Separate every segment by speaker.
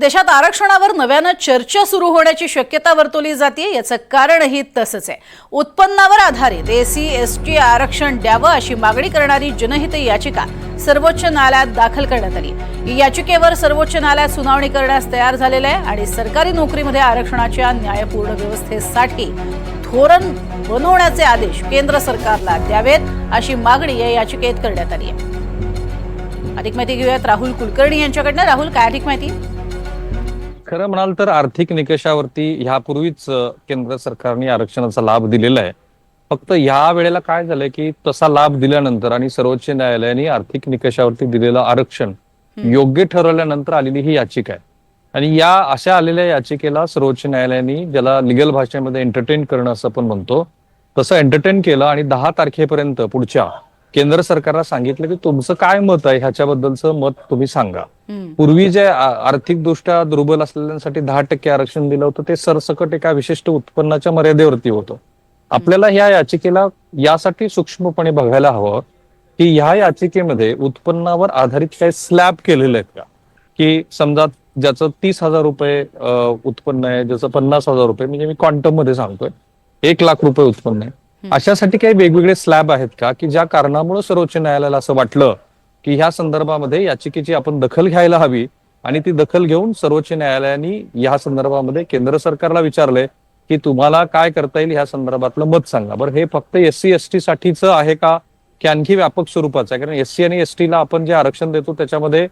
Speaker 1: देशात आरक्षणावर नव्यानं चर्चा सुरू होण्याची शक्यता वर्तवली जाते याचं कारणही तसंच आहे. उत्पन्नावर आधारित एसी एस टी आरक्षण द्यावं अशी मागणी करणारी जनहित याचिका सर्वोच्च न्यायालयात दाखल करण्यात आली या याचिकेवर सर्वोच्च न्यायालयात सुनावणी करण्यास तयार झालेलं आहे आणि सरकारी नोकरीमध्ये आरक्षणाच्या न्यायपूर्ण व्यवस्थेसाठी धोरण बनवण्याचे आदेश केंद्र सरकारला द्यावेत अशी मागणी या याचिकेत करण्यात आली आहे. अधिक माहिती घेऊयात राहुल कुलकर्णी यांच्याकडनं. राहुल काय अधिक माहिती?
Speaker 2: खरं म्हणाल तर आर्थिक निकषावरती ह्यापूर्वीच केंद्र सरकारने आरक्षणाचा लाभ दिलेला आहे. फक्त ह्या वेळेला काय झालंय की तसा लाभ दिल्यानंतर आणि सर्वोच्च न्यायालयाने आर्थिक निकषावरती दिलेलं आरक्षण योग्य ठरवल्यानंतर आलेली ही याचिका आहे. आणि या अशा आलेल्या याचिकेला सर्वोच्च न्यायालयाने ज्याला लिगल भाषेमध्ये एंटरटेन करणं असं आपण म्हणतो तसं एंटरटेन केलं आणि दहा तारखेपर्यंत पुढच्या केंद्र सरकारला सांगितलं की तुमचं काय मत आहे? ह्याच्याबद्दलचं मत तुम्ही सांगा. पूर्वी जे आर्थिकदृष्ट्या दुर्बल असलेल्यांसाठी दहा टक्के आरक्षण दिलं होतं ते सरसकट एका विशिष्ट उत्पन्नाच्या मर्यादेवरती होतं. आपल्याला ह्या याचिकेला यासाठी सूक्ष्मपणे बघायला हवं की ह्या याचिकेमध्ये उत्पन्नावर आधारित काही स्लॅब केलेले आहेत का? की समजा ज्याचं तीस हजार रुपये उत्पन्न आहे ज्याचं पन्नास हजार रुपये म्हणजे मी क्वांटममध्ये सांगतोय एक लाख रुपये उत्पन्न आहे. अशासाठी काही वेगवेगळे स्लॅब आहेत का? की ज्या कारणामुळे सर्वोच्च न्यायालयाला असं वाटलं की ह्या संदर्भामध्ये याचिकेची आपण दखल घ्यायला हवी आणि ती दखल घेऊन सर्वोच्च न्यायालयाने या संदर्भामध्ये केंद्र सरकारला विचारलंय की तुम्हाला काय करता येईल ह्या संदर्भातलं मत सांगा. बरं हे फक्त एस सी एस टी साठीच आहे का? की आणखी व्यापक स्वरूपाचं आहे? कारण एस सी आणि एस ला आपण जे आरक्षण देतो त्याच्यामध्ये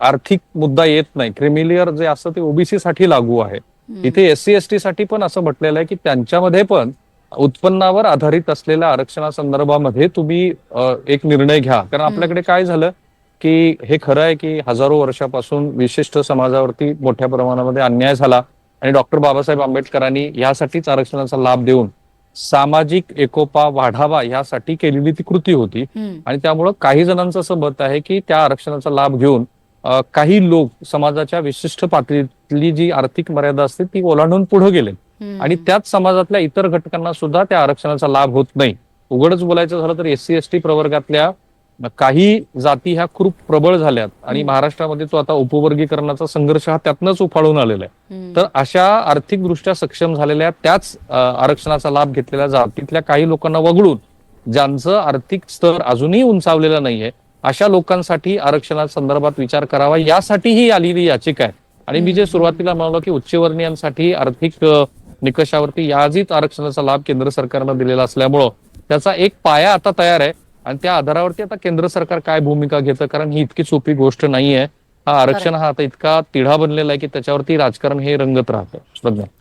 Speaker 2: आर्थिक मुद्दा येत नाही. क्रिमिलियर जे असतं ते ओबीसी साठी लागू आहे. इथे एस सी एस टी साठी पण असं म्हटलेलं आहे की त्यांच्यामध्ये पण उत्पन्नावर आधारित असलेल्या आरक्षणासंदर्भामध्ये तुम्ही एक निर्णय घ्या कारण आपल्याकडे काय झालं की हे खरं आहे की हजारो वर्षापासून विशिष्ट समाजावरती मोठ्या प्रमाणामध्ये अन्याय झाला आणि डॉक्टर बाबासाहेब आंबेडकरांनी यासाठीच आरक्षणाचा लाभ देऊन सामाजिक एकोपा वाढावा यासाठी केलेली ती कृती होती. आणि त्यामुळं काही जणांचं असं मत आहे की त्या आरक्षणाचा लाभ घेऊन काही लोक समाजाच्या विशिष्ट पातळीतली जी आर्थिक मर्यादा असते ती ओलांडून पुढे गेले. आणि त्याच समाजातल्या इतर घटकांना सुद्धा त्या आरक्षणाचा लाभ होत नाही. उघडच बोलायचं झालं तर एस सी एस टी प्रवर्गातल्या काही जाती ह्या खूप प्रबळ झाल्यात आणि. महाराष्ट्रामध्ये तो आता उपवर्गीकरणाचा संघर्ष हा त्यातनंच उफाळून आलेला आहे. तर अशा आर्थिकदृष्ट्या सक्षम झालेल्या त्याच आरक्षणाचा लाभ घेतलेल्या जातीतल्या काही लोकांना वगळून ज्यांचं आर्थिक स्तर अजूनही उंचावलेला नाहीये अशा लोकांसाठी आरक्षणा संदर्भात विचार करावा यासाठी ही आलेली याचिका आहे. आणि मी जे सुरुवातीला म्हणालो की उच्चवर्णीयांसाठी आर्थिक निकषावरती याआधीच आरक्षणाचा लाभ केंद्र सरकारनं दिलेला असल्यामुळं त्याचा एक पाया आता तयार आहे. आणि त्या आधारावरती आता केंद्र सरकार काय भूमिका घेतं? कारण ही इतकी सोपी गोष्ट नाहीये. हा आरक्षण हा आता इतका तिढा बनलेला आहे की त्याच्यावरती राजकारण हे रंगत राहतं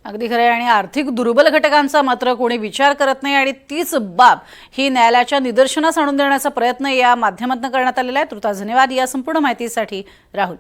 Speaker 1: अगदी खरं आहे आणि आर्थिक दुर्बल घटकांचा मात्र कोणी विचार करत नाही आणि तीच बाब ही न्यायालयाच्या निदर्शनास आणून देण्याचा प्रयत्न या माध्यमातून करण्यात आलेला आहे. तुर्तास धन्यवाद या संपूर्ण माहितीसाठी. राहुल.